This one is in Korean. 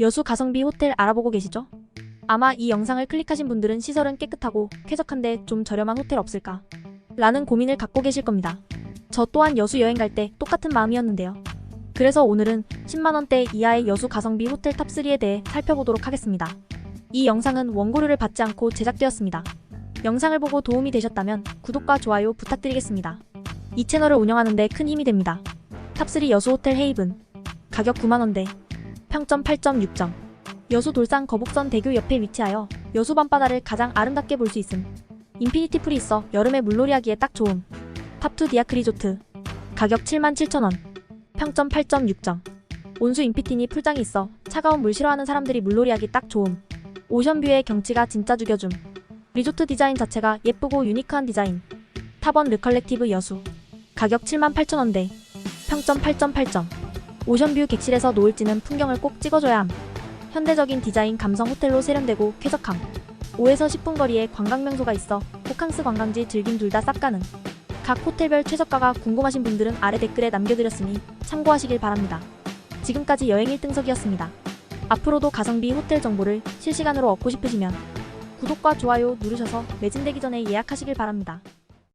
여수 가성비 호텔 알아보고 계시죠? 아마 이 영상을 클릭하신 분들은 시설은 깨끗하고 쾌적한데 좀 저렴한 호텔 없을까? 라는 고민을 갖고 계실 겁니다. 저 또한 여수 여행 갈 때 똑같은 마음이었는데요. 그래서 오늘은 10만원대 이하의 여수 가성비 호텔 탑3에 대해 살펴보도록 하겠습니다. 이 영상은 원고료를 받지 않고 제작되었습니다. 영상을 보고 도움이 되셨다면 구독과 좋아요 부탁드리겠습니다. 이 채널을 운영하는 데 큰 힘이 됩니다. 탑3 여수 호텔 헤이븐 가격 9만원대 평점 8.6점 여수 돌산 거북선 대교 옆에 위치하여 여수 밤바다를 가장 아름답게 볼 수 있음. 인피니티 풀이 있어 여름에 물놀이 하기에 딱 좋음. 탑2 디아크 리조트. 가격 77,000원. 평점 8.6점 온수 인피티니 풀장이 있어 차가운 물 싫어하는 사람들이 물놀이 하기 딱 좋음. 오션뷰의 경치가 진짜 죽여줌. 리조트 디자인 자체가 예쁘고 유니크한 디자인. 탑원 르컬렉티브 여수. 가격 78,000원대. 평점 8.8점 오션뷰 객실에서 노을지는 풍경을 꼭 찍어줘야 함 현대적인 디자인 감성 호텔로 세련되고 쾌적함 5에서 10분 거리에 관광명소가 있어 호캉스 관광지 즐김 둘다쌉 가능 각 호텔별 최저가가 궁금하신 분들은 아래 댓글에 남겨드렸으니 참고하시길 바랍니다. 지금까지 여행 1등석이었습니다. 앞으로도 가성비 호텔 정보를 실시간으로 얻고 싶으시면 구독과 좋아요 누르셔서 매진되기 전에 예약하시길 바랍니다.